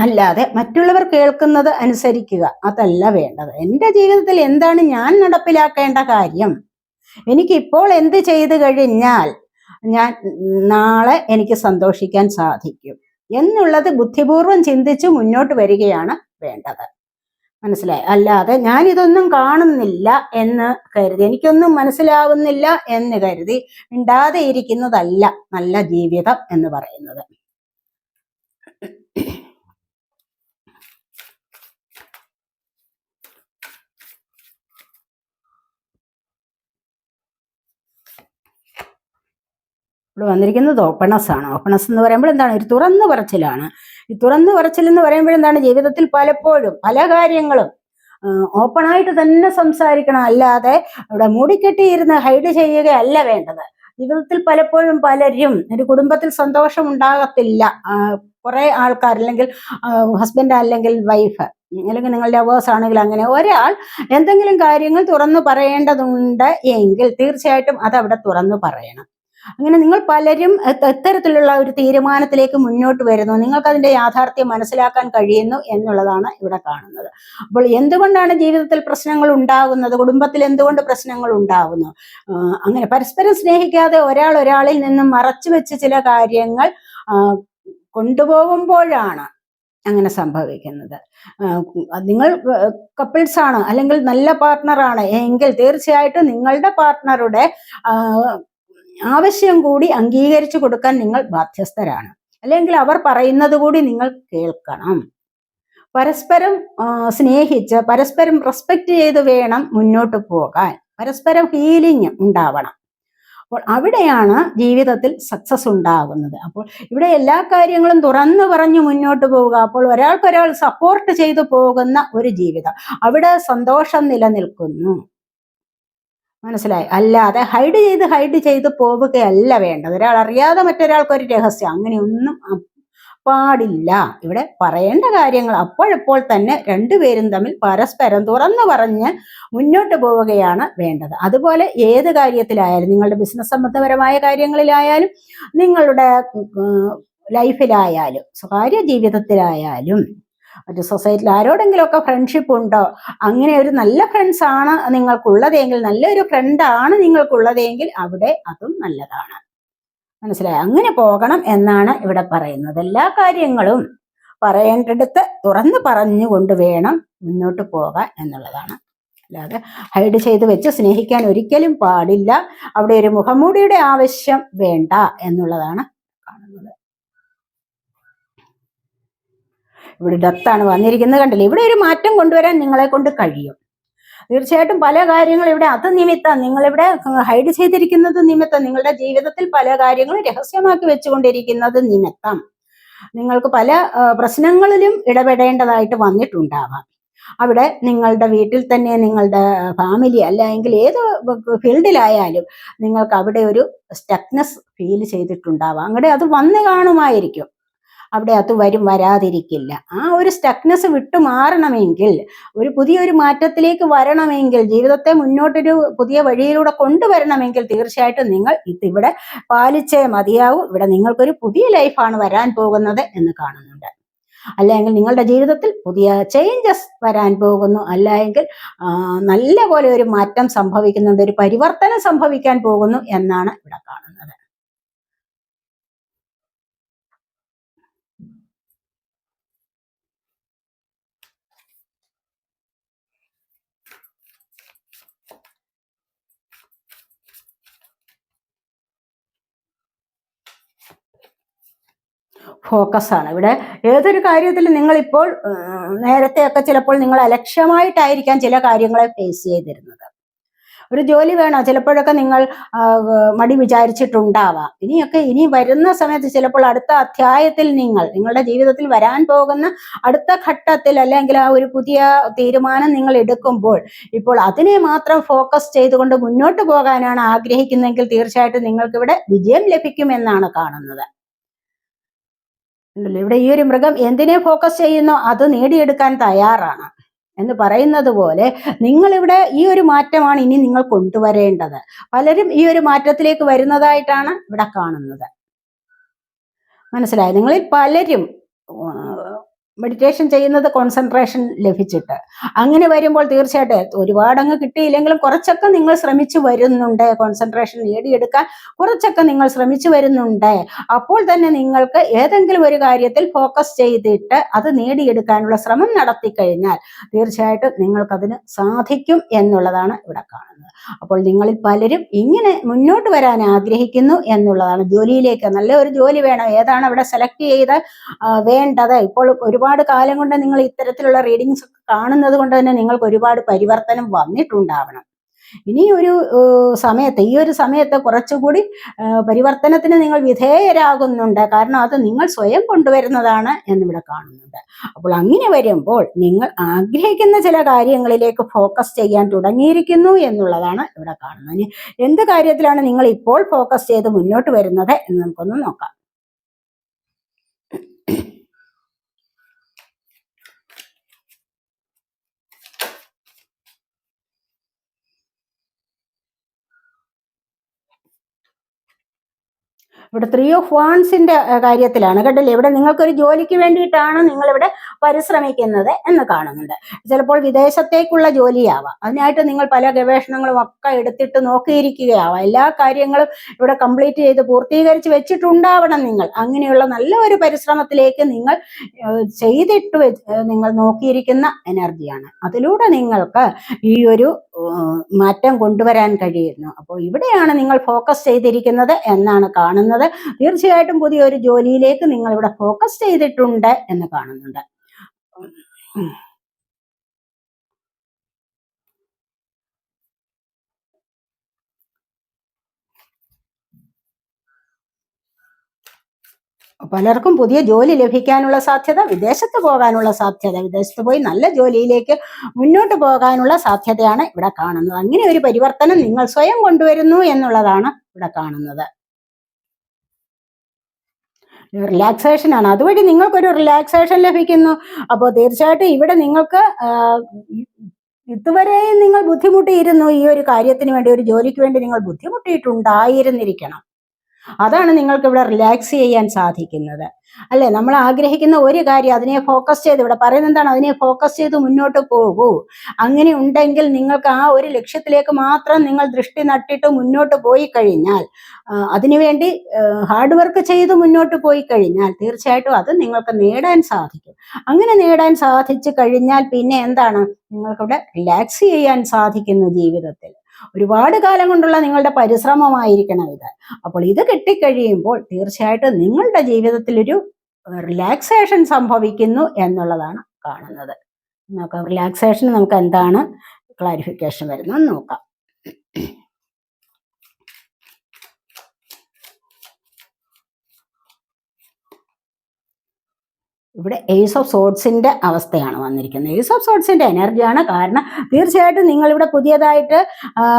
അല്ലാതെ മറ്റുള്ളവർ കേൾക്കുന്നത് അനുസരിക്കുക. അതല്ല വേണ്ടത്. എന്റെ ജീവിതത്തിൽ എന്താണ് ഞാൻ നടപ്പിലാക്കേണ്ട കാര്യം? എനിക്കിപ്പോൾ എന്ത് ചെയ്തു കഴിഞ്ഞാൽ ഞാൻ നാളെ എനിക്ക് സന്തോഷിക്കാൻ സാധിക്കും എന്നുള്ളത് ബുദ്ധിപൂർവം ചിന്തിച്ച് മുന്നോട്ട് വരികയാണ് വേണ്ടത്. മനസ്സിലായി? അല്ലാതെ ഞാൻ ഇതൊന്നും കാണുന്നില്ല എന്ന് കരുതി എനിക്കൊന്നും മനസ്സിലാവുന്നില്ല എന്ന് കരുതി മിണ്ടാതെ ഇരിക്കുന്നതല്ല നല്ല ജീവിതം എന്ന് പറയുന്നത്. ഇവിടെ വന്നിരിക്കുന്നത് ഓപ്പണസ് ആണ്. ഓപ്പണസ് എന്ന് പറയുമ്പോൾ എന്താണ്? ഒരു തുറന്നു പറച്ചിലാണ്. ഈ തുറന്നു പറച്ചിൽ എന്ന് പറയുമ്പോൾ എന്താണ്? ജീവിതത്തിൽ പലപ്പോഴും പല കാര്യങ്ങളും ഓപ്പണായിട്ട് തന്നെ സംസാരിക്കണം. അല്ലാതെ അവിടെ മൂടിക്കെട്ടിയിരുന്ന് ഹൈഡ് ചെയ്യുകയല്ല വേണ്ടത്. ജീവിതത്തിൽ പലപ്പോഴും പലരും ഒരു കുടുംബത്തിൽ സന്തോഷം ഉണ്ടാകത്തില്ല. കുറെ ആൾക്കാർ അല്ലെങ്കിൽ ഹസ്ബൻഡ് അല്ലെങ്കിൽ വൈഫ് അല്ലെങ്കിൽ നിങ്ങളുടെ അവേഴ്സ് ആണെങ്കിൽ അങ്ങനെ ഒരാൾ എന്തെങ്കിലും കാര്യങ്ങൾ തുറന്നു പറയേണ്ടതുണ്ട് എങ്കിൽ തീർച്ചയായിട്ടും അത് അവിടെ തുറന്നു പറയണം. അങ്ങനെ നിങ്ങൾ പലരും ഇത്തരത്തിലുള്ള ഒരു തീരുമാനത്തിലേക്ക് മുന്നോട്ട് വരുന്നു. നിങ്ങൾക്ക് അതിന്റെ യാഥാർത്ഥ്യം മനസ്സിലാക്കാൻ കഴിയുന്നു എന്നുള്ളതാണ് ഇവിടെ കാണുന്നത്. അപ്പോൾ എന്തുകൊണ്ടാണ് ജീവിതത്തിൽ പ്രശ്നങ്ങൾ ഉണ്ടാകുന്നത്? കുടുംബത്തിൽ എന്തുകൊണ്ട് പ്രശ്നങ്ങൾ ഉണ്ടാകുന്നു അങ്ങനെ പരസ്പരം സ്നേഹിക്കാതെ ഒരാൾ ഒരാളിൽ നിന്നും മറച്ചു വെച്ച് ചില കാര്യങ്ങൾ കൊണ്ടുപോകുമ്പോഴാണ് അങ്ങനെ സംഭവിക്കുന്നത്. നിങ്ങൾ കപ്പിൾസ് ആണ് അല്ലെങ്കിൽ നല്ല പാർട്ട്ണറാണ് എങ്കിൽ തീർച്ചയായിട്ടും നിങ്ങളുടെ പാർട്ട്ണറുടെ ആവശ്യം കൂടി അംഗീകരിച്ചു കൊടുക്കാൻ നിങ്ങൾ ബാധ്യസ്ഥരാണ്. അല്ലെങ്കിൽ അവർ പറയുന്നത് കൂടി നിങ്ങൾ കേൾക്കണം. പരസ്പരം സ്നേഹിച്ച് പരസ്പരം റെസ്പെക്ട് ചെയ്ത് വേണം മുന്നോട്ട് പോകാൻ. പരസ്പരം ഹീലിംഗ് ഉണ്ടാവണം. അപ്പോൾ അവിടെയാണ് ജീവിതത്തിൽ സക്സസ് ഉണ്ടാകുന്നത് അപ്പോൾ ഇവിടെ എല്ലാ കാര്യങ്ങളും തുറന്നു പറഞ്ഞു മുന്നോട്ട് പോവുക. അപ്പോൾ ഒരാൾക്കൊരാൾ സപ്പോർട്ട് ചെയ്തു പോകുന്ന ഒരു ജീവിതം. അവിടെ സന്തോഷം നിലനിൽക്കുന്നു. മനസ്സിലായി. അല്ലാതെ ഹൈഡ് ചെയ്ത് ഹൈഡ് ചെയ്ത് പോവുകയല്ല വേണ്ടത്. ഒരാൾ അറിയാതെ മറ്റൊരാൾക്ക് ഒരു രഹസ്യം. അങ്ങനെയൊന്നും പാടില്ല. ഇവിടെ പറയേണ്ട കാര്യങ്ങൾ അപ്പോഴപ്പോൾ തന്നെ രണ്ടുപേരും തമ്മിൽ പരസ്പരം തുറന്നു പറഞ്ഞ് മുന്നോട്ട് പോവുകയാണ് വേണ്ടത്. അതുപോലെ ഏത് കാര്യത്തിലായാലും നിങ്ങളുടെ ബിസിനസ് സംബന്ധപരമായ കാര്യങ്ങളിലായാലും നിങ്ങളുടെ ലൈഫിലായാലും സ്വകാര്യ ജീവിതത്തിലായാലും മറ്റു സൊസൈറ്റിയിൽ ആരോടെങ്കിലുമൊക്കെ ഫ്രണ്ട്ഷിപ്പ് ഉണ്ടോ? അങ്ങനെ ഒരു നല്ല ഫ്രണ്ട്സ് ആണ് നിങ്ങൾക്കുള്ളതെങ്കിൽ നല്ലൊരു ഫ്രണ്ടാണ് നിങ്ങൾക്കുള്ളതെങ്കിൽ അവിടെ അതും നല്ലതാണ്. മനസ്സിലായി? അങ്ങനെ പോകണം എന്നാണ് ഇവിടെ പറയുന്നത്. എല്ലാ കാര്യങ്ങളും പറയേണ്ടടുത്ത് തുറന്ന് പറഞ്ഞുകൊണ്ട് വേണം മുന്നോട്ട് പോകാൻ എന്നുള്ളതാണ്. അല്ലാതെ ഹൈഡ് ചെയ്ത് വെച്ച് സ്നേഹിക്കാൻ ഒരിക്കലും പാടില്ല. അവിടെ ഒരു മുഖംമൂടിയുടെ ആവശ്യം വേണ്ട എന്നുള്ളതാണ് കാണുന്നത് ഇവിടെ ഡെത്താണ് വന്നിരിക്കുന്നത് കണ്ടില്ല? ഇവിടെ ഒരു മാറ്റം കൊണ്ടുവരാൻ നിങ്ങളെ കൊണ്ട് കഴിയും. തീർച്ചയായിട്ടും പല കാര്യങ്ങളും ഇവിടെ അത് നിമിത്തം നിങ്ങളിവിടെ ഹൈഡ് ചെയ്തിരിക്കുന്നത് നിമിത്തം നിങ്ങളുടെ ജീവിതത്തിൽ പല കാര്യങ്ങളും രഹസ്യമാക്കി വെച്ചുകൊണ്ടിരിക്കുന്നത് നിമിത്തം. നിങ്ങൾക്ക് പല പ്രശ്നങ്ങളിലും ഇടപെടേണ്ടതായിട്ട് വന്നിട്ടുണ്ടാവാം. അവിടെ നിങ്ങളുടെ വീട്ടിൽ തന്നെ നിങ്ങളുടെ ഫാമിലി അല്ലെങ്കിൽ ഏത് ഫീൽഡിലായാലും നിങ്ങൾക്ക് അവിടെ ഒരു സ്റ്റക്നെസ് ഫീൽ ചെയ്തിട്ടുണ്ടാവാം. അങ്ങനെ അത് വന്നു കാണുമായിരിക്കും. അവിടെ അത് വരും വരാതിരിക്കില്ല. ആ ഒരു സ്റ്റക്നെസ് വിട്ടു മാറണമെങ്കിൽ ഒരു പുതിയൊരു മാറ്റത്തിലേക്ക് വരണമെങ്കിൽ ജീവിതത്തെ മുന്നോട്ടൊരു പുതിയ വഴിയിലൂടെ കൊണ്ടുവരണമെങ്കിൽ തീർച്ചയായിട്ടും നിങ്ങൾ ഇതിവിടെ പാലിച്ചേ മതിയാവും. ഇവിടെ നിങ്ങൾക്കൊരു പുതിയ ലൈഫാണ് വരാൻ പോകുന്നത് എന്ന് കാണുന്നുണ്ട്. അല്ലെങ്കിൽ നിങ്ങളുടെ ജീവിതത്തിൽ പുതിയ ചേഞ്ചസ് വരാൻ പോകുന്നു. അല്ലെങ്കിൽ നല്ല പോലെ ഒരു മാറ്റം സംഭവിക്കുന്നുണ്ട് ഒരു പരിവർത്തനം സംഭവിക്കാൻ പോകുന്നു എന്നാണ് ഇവിടെ കാണുന്നത്. ഫോക്കസ് ആണ് ഇവിടെ ഏതൊരു കാര്യത്തിൽ നിങ്ങളിപ്പോൾ നേരത്തെയൊക്കെ ചിലപ്പോൾ നിങ്ങൾ അലക്ഷ്യമായിട്ടായിരിക്കാം ചില കാര്യങ്ങളെ ഫേസ് ചെയ്തിരുന്നത്. ഒരു ജോലി വേണോ? ചിലപ്പോഴൊക്കെ നിങ്ങൾ മടി വിചാരിച്ചിട്ടുണ്ടാവാം. ഇനിയൊക്കെ ഇനി വരുന്ന സമയത്ത് ചിലപ്പോൾ അടുത്ത അധ്യായത്തിൽ നിങ്ങൾ നിങ്ങളുടെ ജീവിതത്തിൽ വരാൻ പോകുന്ന അടുത്ത ഘട്ടത്തിൽ അല്ലെങ്കിൽ ആ ഒരു പുതിയ തീരുമാനം നിങ്ങൾ എടുക്കുമ്പോൾ ഇപ്പോൾ അതിനെ മാത്രം ഫോക്കസ് ചെയ്തുകൊണ്ട് മുന്നോട്ട് പോകാനാണ് ആഗ്രഹിക്കുന്നതെങ്കിൽ തീർച്ചയായിട്ടും നിങ്ങൾക്കിവിടെ വിജയം ലഭിക്കുമെന്നാണ് കാണുന്നത്. ഉണ്ടല്ലോ. ഇവിടെ ഈ ഒരു മൃഗം എന്തിനെ ഫോക്കസ് ചെയ്യുന്നോ അത് നേടിയെടുക്കാൻ തയ്യാറാണ്. എന്ന് പറയുന്നത് പോലെ നിങ്ങളിവിടെ ഈ ഒരു മാറ്റമാണ് ഇനി നിങ്ങൾ കൊണ്ടുവരേണ്ടത്. പലരും ഈ ഒരു മാറ്റത്തിലേക്ക് വരുന്നതായിട്ടാണ് ഇവിടെ കാണുന്നത്. മനസ്സിലായി? നിങ്ങളിൽ പലരും മെഡിറ്റേഷൻ ചെയ്യുന്നത് കോൺസെൻട്രേഷൻ ലഭിച്ചിട്ട്. അങ്ങനെ വരുമ്പോൾ തീർച്ചയായിട്ടും ഒരുപാട് അങ്ങ് കിട്ടിയില്ലെങ്കിലും കുറച്ചൊക്കെ നിങ്ങൾ ശ്രമിച്ചു വരുന്നുണ്ട്. കോൺസെൻട്രേഷൻ നേടിയെടുക്കാൻ കുറച്ചൊക്കെ നിങ്ങൾ ശ്രമിച്ചു വരുന്നുണ്ട്. അപ്പോൾ തന്നെ നിങ്ങൾക്ക് ഏതെങ്കിലും ഒരു കാര്യത്തിൽ ഫോക്കസ് ചെയ്തിട്ട് അത് നേടിയെടുക്കാനുള്ള ശ്രമം നടത്തി കഴിഞ്ഞാൽ തീർച്ചയായിട്ടും നിങ്ങൾക്കതിന് സാധിക്കും എന്നുള്ളതാണ് ഇവിടെ കാണുന്നത്. അപ്പോൾ നിങ്ങളിൽ പലരും ഇങ്ങനെ മുന്നോട്ട് വരാൻ ആഗ്രഹിക്കുന്നു എന്നുള്ളതാണ്. ജോലിയിലേക്ക് നല്ല ഒരു ജോലി വേണം. ഏതാണ് അവിടെ സെലക്ട് ചെയ്ത് വേണ്ടത്? ഇപ്പോൾ ഒരുപാട് കാലം കൊണ്ട് നിങ്ങൾ ഇത്തരത്തിലുള്ള റീഡിങ്സ് കാണുന്നത് കൊണ്ട് തന്നെ നിങ്ങൾക്ക് ഒരുപാട് പരിവർത്തനം വന്നിട്ടുണ്ടാവണം. ഇനി ഒരു സമയത്ത് ഈ ഒരു സമയത്ത് കുറച്ചുകൂടി പരിവർത്തനത്തിന് നിങ്ങൾ വിധേയരാകുന്നുണ്ട്. കാരണം അത് നിങ്ങൾ സ്വയം കൊണ്ടുവരുന്നതാണ് എന്നിവിടെ കാണുന്നുണ്ട്. അപ്പോൾ അങ്ങനെ വരുമ്പോൾ നിങ്ങൾ ആഗ്രഹിക്കുന്ന ചില കാര്യങ്ങളിലേക്ക് ഫോക്കസ് ചെയ്യാൻ തുടങ്ങിയിരിക്കുന്നു എന്നുള്ളതാണ് ഇവിടെ കാണുന്നത്. എന്ത് കാര്യത്തിലാണ് നിങ്ങൾ ഇപ്പോൾ ഫോക്കസ് ചെയ്ത് മുന്നോട്ട് വരുന്നത് എന്ന് നമുക്കൊന്ന് നോക്കാം. ഇവിടെ ത്രീ ഓഫ് വാൺസിന്റെ കാര്യത്തിലാണ് കേട്ടല്ലേ ഇവിടെ നിങ്ങൾക്കൊരു ജോലിക്ക് വേണ്ടിയിട്ടാണ് നിങ്ങളിവിടെ പരിശ്രമിക്കുന്നത് എന്ന് കാണുന്നുണ്ട്. ചിലപ്പോൾ വിദേശത്തേക്കുള്ള ജോലിയാവാം. അതിനായിട്ട് നിങ്ങൾ പല ഗവേഷണങ്ങളും ഒക്കെ എടുത്തിട്ട് നോക്കിയിരിക്കുകയാവാം. എല്ലാ കാര്യങ്ങളും ഇവിടെ കംപ്ലീറ്റ് ചെയ്ത് പൂർത്തീകരിച്ച് വെച്ചിട്ടുണ്ടാവണം നിങ്ങൾ. അങ്ങനെയുള്ള നല്ല ഒരു പരിശ്രമത്തിലേക്ക് നിങ്ങൾ ചെയ്തിട്ട് നിങ്ങൾ നോക്കിയിരിക്കുന്ന എനർജിയാണ്. അതിലൂടെ നിങ്ങൾക്ക് ഈ ഒരു മാറ്റം കൊണ്ടുവരാൻ കഴിയുന്നു. അപ്പോൾ ഇവിടെയാണ് നിങ്ങൾ ഫോക്കസ് ചെയ്തിരിക്കുന്നത് എന്നാണ് കാണുന്നത്. തീർച്ചയായിട്ടും പുതിയൊരു ജോലിയിലേക്ക് നിങ്ങൾ ഇവിടെ ഫോക്കസ് ചെയ്തിട്ടുണ്ട് എന്ന് കാണുന്നുണ്ട്. പലർക്കും പുതിയ ജോലി ലഭിക്കാനുള്ള സാധ്യത വിദേശത്ത് പോകാനുള്ള സാധ്യത വിദേശത്ത് പോയി നല്ല ജോലിയിലേക്ക് മുന്നോട്ട് പോകാനുള്ള സാധ്യതയാണ് ഇവിടെ കാണുന്നത്. അങ്ങനെ ഒരു പരിവർത്തനം നിങ്ങൾ സ്വയം കൊണ്ടുവരുന്നു എന്നുള്ളതാണ് ഇവിടെ കാണുന്നത്. റിലാക്സേഷൻ ആണ്. അതുവഴി നിങ്ങൾക്കൊരു റിലാക്സേഷൻ ലഭിക്കുന്നു. അപ്പോൾ തീർച്ചയായിട്ടും ഇവിടെ നിങ്ങൾക്ക് ഇതുവരെയും നിങ്ങൾ ബുദ്ധിമുട്ടിയിരുന്നു ഈ ഒരു കാര്യത്തിന് വേണ്ടി ഒരു ജോലിക്ക് വേണ്ടി നിങ്ങൾ ബുദ്ധിമുട്ടിയിട്ടുണ്ടായിരുന്നിരിക്കണം. അതാണ് നിങ്ങൾക്ക് ഇവിടെ റിലാക്സ് ചെയ്യാൻ സാധിക്കുന്നത്. അല്ലെ? നമ്മൾ ആഗ്രഹിക്കുന്ന ഒരു കാര്യം അതിനെ ഫോക്കസ് ചെയ്ത് ഇവിടെ പറയുന്നത് എന്താണ്? അതിനെ ഫോക്കസ് ചെയ്ത് മുന്നോട്ട് പോകൂ. അങ്ങനെ ഉണ്ടെങ്കിൽ നിങ്ങൾക്ക് ആ ഒരു ലക്ഷ്യത്തിലേക്ക് മാത്രം നിങ്ങൾ ദൃഷ്ടി നട്ടിട്ട് മുന്നോട്ട് പോയി കഴിഞ്ഞാൽ അതിനുവേണ്ടി ഹാർഡ് വർക്ക് ചെയ്ത് മുന്നോട്ട് പോയി കഴിഞ്ഞാൽ തീർച്ചയായിട്ടും അത് നിങ്ങൾക്ക് നേടാൻ സാധിക്കും. അങ്ങനെ നേടാൻ സാധിച്ചു കഴിഞ്ഞാൽ പിന്നെ എന്താണ്? നിങ്ങൾക്കിവിടെ റിലാക്സ് ചെയ്യാൻ സാധിക്കുന്നു ജീവിതത്തിൽ. ഒരുപാട് കാലം കൊണ്ടുള്ള നിങ്ങളുടെ പരിശ്രമമായിരിക്കണം ഇത്. അപ്പോൾ ഇത് കിട്ടിക്കഴിയുമ്പോൾ തീർച്ചയായിട്ടും നിങ്ങളുടെ ജീവിതത്തിൽ ഒരു റിലാക്സേഷൻ സംഭവിക്കുന്നു എന്നുള്ളതാണ് കാണുന്നത്. നോക്കാം റിലാക്സേഷൻ നമുക്ക് എന്താണ് ക്ലാരിഫിക്കേഷൻ വരുന്നത് നോക്കാം. ഇവിടെ എയ്സ് ഓഫ് സോട്സിന്റെ അവസ്ഥയാണ് വന്നിരിക്കുന്നത്. എയ്സ് ഓഫ് സോട്സിന്റെ എനർജിയാണ് കാരണം തീർച്ചയായിട്ടും നിങ്ങൾ ഇവിടെ പുതിയതായിട്ട്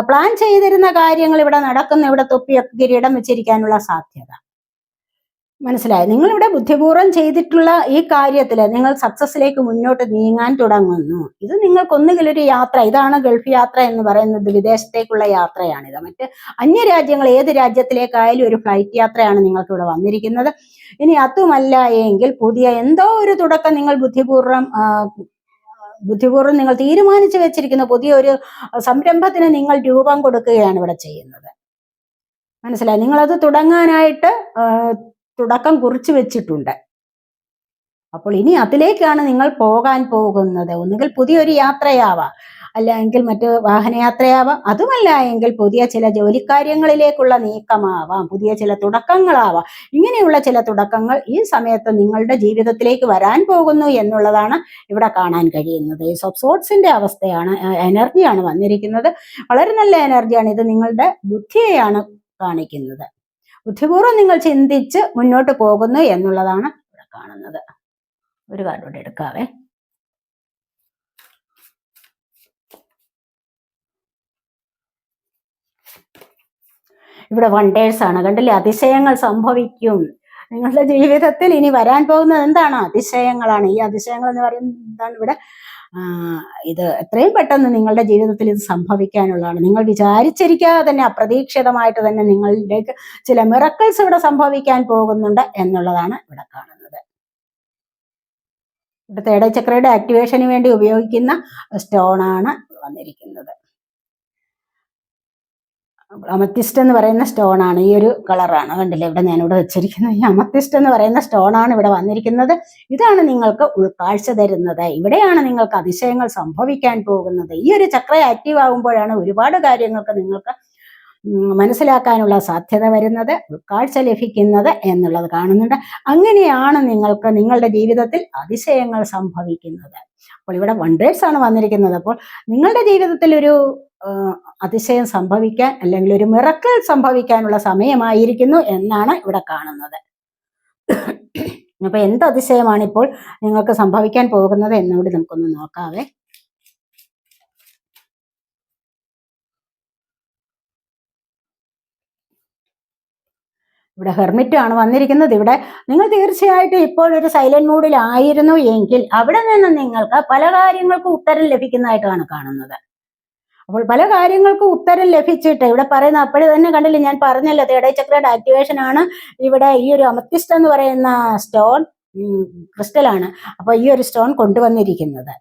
പ്ലാൻ ചെയ്തിരുന്ന കാര്യങ്ങൾ ഇവിടെ നടക്കുന്ന. ഇവിടെ തൊപ്പിയൊക്കെ കിരീടം വെച്ചിരിക്കാനുള്ള സാധ്യത. മനസ്സിലായി. നിങ്ങളിവിടെ ബുദ്ധിപൂർവം ചെയ്തിട്ടുള്ള ഈ കാര്യത്തിൽ നിങ്ങൾ സക്സസിലേക്ക് മുന്നോട്ട് നീങ്ങാൻ തുടങ്ങുന്നു. ഇത് നിങ്ങൾക്കൊന്നുകിൽ ഒരു യാത്ര ഇതാണ് ഗൾഫ് യാത്ര എന്ന് പറയുന്നത് വിദേശത്തേക്കുള്ള യാത്രയാണിത്. മറ്റ് അന്യരാജ്യങ്ങൾ ഏത് രാജ്യത്തിലേക്കായാലും ഒരു ഫ്ലൈറ്റ് യാത്രയാണ് നിങ്ങൾക്ക് ഇവിടെ വന്നിരിക്കുന്നത്. ഇനി അതുമല്ല എങ്കിൽ പുതിയ എന്തോ ഒരു തുടക്കം നിങ്ങൾ ബുദ്ധിപൂർവം ബുദ്ധിപൂർവം നിങ്ങൾ തീരുമാനിച്ചു വെച്ചിരിക്കുന്ന പുതിയ ഒരു സംരംഭത്തിന് നിങ്ങൾ രൂപം കൊടുക്കുകയാണ് ഇവിടെ ചെയ്യുന്നത്. മനസ്സിലായി? നിങ്ങളത് തുടങ്ങാനായിട്ട് തുടക്കം കുറിച്ചു വെച്ചിട്ടുണ്ട്. അപ്പോൾ ഇനി അതിലേക്കാണ് നിങ്ങൾ പോകാൻ പോകുന്നത്. ഒന്നുകിൽ പുതിയൊരു യാത്രയാവാം അല്ലെങ്കിൽ മറ്റ് വാഹനയാത്രയാവാം അതുമല്ല എങ്കിൽ പുതിയ ചില ജോലിക്കാര്യങ്ങളിലേക്കുള്ള നീക്കമാവാം പുതിയ ചില തുടക്കങ്ങളാവാം. ഇങ്ങനെയുള്ള ചില തുടക്കങ്ങൾ ഈ സമയത്ത് നിങ്ങളുടെ ജീവിതത്തിലേക്ക് വരാൻ പോകുന്നു എന്നുള്ളതാണ് ഇവിടെ കാണാൻ കഴിയുന്നത്. ഈ സോട്സിന്റെ അവസ്ഥയാണ് എനർജിയാണ് വന്നിരിക്കുന്നത്. വളരെ നല്ല എനർജിയാണ് ഇത് നിങ്ങളുടെ ബുദ്ധിയെയാണ് കാണിക്കുന്നത്. ബുദ്ധിപൂർവം നിങ്ങൾ ചിന്തിച്ച് മുന്നോട്ട് പോകുന്നു എന്നുള്ളതാണ് ഇവിടെ കാണുന്നത്. ഒരു കാർഡ് കൂടെ എടുക്കാവേ. ഇവിടെ വണ്ടേഴ്സ് ആണ്. കണ്ടില്ലേ? അതിശയങ്ങൾ സംഭവിക്കും. നിങ്ങളുടെ ജീവിതത്തിൽ ഇനി വരാൻ പോകുന്നത് എന്താണ്? അതിശയങ്ങളാണ്. ഈ അതിശയങ്ങൾ എന്ന് പറയുന്നത് ഇവിടെ? ഇത് എത്രയും പെട്ടെന്ന് നിങ്ങളുടെ ജീവിതത്തിൽ ഇത് സംഭവിക്കാനുള്ളതാണ്. നിങ്ങൾ വിചാരിച്ചിരിക്കാതെ തന്നെ അപ്രതീക്ഷിതമായിട്ട് തന്നെ നിങ്ങളിലേക്ക് ചില മിറക്കിൾസ് ഇവിടെ സംഭവിക്കാൻ പോകുന്നുണ്ട് എന്നുള്ളതാണ് ഇവിടെ കാണുന്നത്. ഇവിടെ തേട ചക്രയുടെ ആക്ടിവേഷന് വേണ്ടി ഉപയോഗിക്കുന്ന സ്റ്റോണാണ് വന്നിരിക്കുന്നത്. അമത്തിസ്റ്റ് എന്ന് പറയുന്ന സ്റ്റോൺ ആണ് ഈ ഒരു കളറാണ്. കണ്ടില്ലേ? ഇവിടെ ഞാനിവിടെ വെച്ചിരിക്കുന്നത് ഈ അമത്തിസ്റ്റ് എന്ന് പറയുന്ന സ്റ്റോൺ ആണ് ഇവിടെ വന്നിരിക്കുന്നത്. ഇതാണ് നിങ്ങൾക്ക് ഉൾക്കാഴ്ച തരുന്നത്. ഇവിടെയാണ് നിങ്ങൾക്ക് അതിശയങ്ങൾ സംഭവിക്കാൻ പോകുന്നത്. ഈ ഒരു ചക്ര ആക്റ്റീവ് ആകുമ്പോഴാണ് ഒരുപാട് കാര്യങ്ങൾക്ക് നിങ്ങൾക്ക് മനസ്സിലാക്കാനുള്ള സാധ്യത വരുന്നത് ഉൾക്കാഴ്ച ലഭിക്കുന്നത് എന്നുള്ളത് കാണുന്നുണ്ട്. അങ്ങനെയാണ് നിങ്ങൾക്ക് നിങ്ങളുടെ ജീവിതത്തിൽ അതിശയങ്ങൾ സംഭവിക്കുന്നത്. അപ്പോൾ ഇവിടെ വണ്ടേഴ്സ് ആണ് വന്നിരിക്കുന്നത്. അപ്പോൾ നിങ്ങളുടെ ജീവിതത്തിൽ ഒരു അതിശയം സംഭവിക്കാൻ അല്ലെങ്കിൽ ഒരു മിറക്കൽ സംഭവിക്കാനുള്ള സമയമായിരിക്കുന്നു എന്നാണ് ഇവിടെ കാണുന്നത്. അപ്പൊ എന്ത് അതിശയമാണ് ഇപ്പോൾ നിങ്ങൾക്ക് സംഭവിക്കാൻ പോകുന്നത് എന്നോട് നമുക്കൊന്ന് നോക്കാവേ. ഇവിടെ ഹെർമിറ്റ് ആണ് വന്നിരിക്കുന്നത്. ഇവിടെ നിങ്ങൾ തീർച്ചയായിട്ടും ഇപ്പോൾ ഒരു സൈലന്റ് മൂഡിലായിരുന്നു എങ്കിൽ അവിടെ നിന്ന് നിങ്ങൾക്ക് പല കാര്യങ്ങൾക്കും ഉത്തരം ലഭിക്കുന്നതായിട്ടാണ് കാണുന്നത്. അപ്പോൾ പല കാര്യങ്ങൾക്കും ഉത്തരം ലഭിച്ചിട്ട് ഇവിടെ പറയുന്ന അപ്പോഴേ തന്നെ കണ്ടില്ല ഞാൻ പറഞ്ഞല്ലോ തേടൈചക്രയുടെ ആക്ടിവേഷൻ ആണ്. ഇവിടെ ഈ ഒരു അമത്തിസ്റ്റ് എന്ന് പറയുന്ന സ്റ്റോൺ ക്രിസ്റ്റലാണ് അപ്പൊ ഈ ഒരു സ്റ്റോൺ കൊണ്ടുവന്നിരിക്കുന്നത്.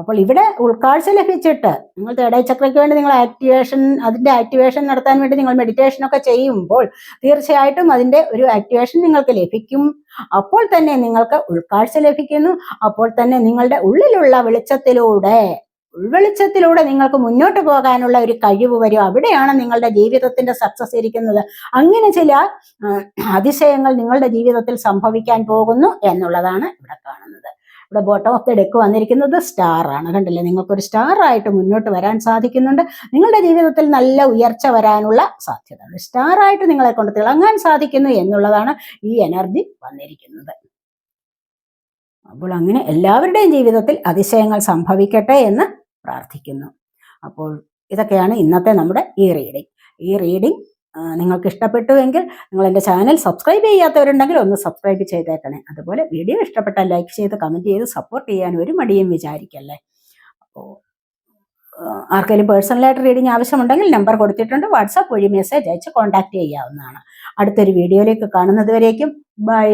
അപ്പോൾ ഇവിടെ ഉൾക്കാഴ്ച ലഭിച്ചിട്ട് നിങ്ങൾ തേടൈ ചക്രയ്ക്ക് വേണ്ടി നിങ്ങൾ ആക്ടിവേഷൻ അതിന്റെ ആക്ടിവേഷൻ നടത്താൻ വേണ്ടി നിങ്ങൾ മെഡിറ്റേഷൻ ഒക്കെ ചെയ്യുമ്പോൾ തീർച്ചയായിട്ടും അതിന്റെ ഒരു ആക്ടിവേഷൻ നിങ്ങൾക്ക് ലഭിക്കും. അപ്പോൾ തന്നെ നിങ്ങൾക്ക് ഉൾക്കാഴ്ച ലഭിക്കുന്നു. അപ്പോൾ തന്നെ നിങ്ങളുടെ ഉള്ളിലുള്ള വെളിച്ചത്തിലൂടെ ഉൾവെളിച്ചത്തിലൂടെ നിങ്ങൾക്ക് മുന്നോട്ട് പോകാനുള്ള ഒരു കഴിവ് വരും. അവിടെയാണ് നിങ്ങളുടെ ജീവിതത്തിന്റെ സക്സസ് ഇരിക്കുന്നത്. അങ്ങനെ ചില അതിശയങ്ങൾ നിങ്ങളുടെ ജീവിതത്തിൽ സംഭവിക്കാൻ പോകുന്നു എന്നുള്ളതാണ് ഇവിടെ കാണുന്നത്. ഇവിടെ ബോട്ടം ഓഫ് ദ ഡെക്ക് വന്നിരിക്കുന്നത് സ്റ്റാർ ആണ്. കണ്ടില്ലേ? നിങ്ങൾക്കൊരു സ്റ്റാർ ആയിട്ട് മുന്നോട്ട് വരാൻ സാധിക്കുന്നുണ്ട്. നിങ്ങളുടെ ജീവിതത്തിൽ നല്ല ഉയർച്ച വരാനുള്ള സാധ്യത സ്റ്റാർ ആയിട്ട് നിങ്ങളെ കൊണ്ട് തിളങ്ങാൻ സാധിക്കുന്നു എന്നുള്ളതാണ് ഈ എനർജി വന്നിരിക്കുന്നത്. അപ്പോൾ അങ്ങനെ എല്ലാവരുടെയും ജീവിതത്തിൽ അതിശയങ്ങൾ സംഭവിക്കട്ടെ എന്ന് പ്രാർത്ഥിക്കുന്നു. അപ്പോൾ ഇതൊക്കെയാണ് ഇന്നത്തെ നമ്മുടെ ഈ റീഡിംഗ് ഈ റീഡിംഗ് നിങ്ങൾക്ക് ഇഷ്ടപ്പെട്ടുവെങ്കിൽ നിങ്ങൾ എന്റെ ചാനൽ സബ്സ്ക്രൈബ് ചെയ്യാത്തവരുണ്ടെങ്കിൽ ഒന്ന് സബ്സ്ക്രൈബ് ചെയ്തേക്കണേ. അതുപോലെ വീഡിയോ ഇഷ്ടപ്പെട്ടാൽ ലൈക്ക് ചെയ്ത് കമന്റ് ചെയ്ത് സപ്പോർട്ട് ചെയ്യാൻ ഒരു മടിയും വിചാരിക്കല്ലേ. അപ്പോൾ ആർക്കെങ്കിലും പേഴ്സണലായിട്ട് റീഡിംഗ് ആവശ്യമുണ്ടെങ്കിൽ നമ്പർ കൊടുത്തിട്ടുണ്ട്. വാട്സാപ്പ് വഴി മെസ്സേജ് അയച്ച് കോൺടാക്റ്റ് ചെയ്യാവുന്നതാണ്. അടുത്തൊരു വീഡിയോയിലേക്ക് കാണുന്നതുവരേക്കും. ബൈ.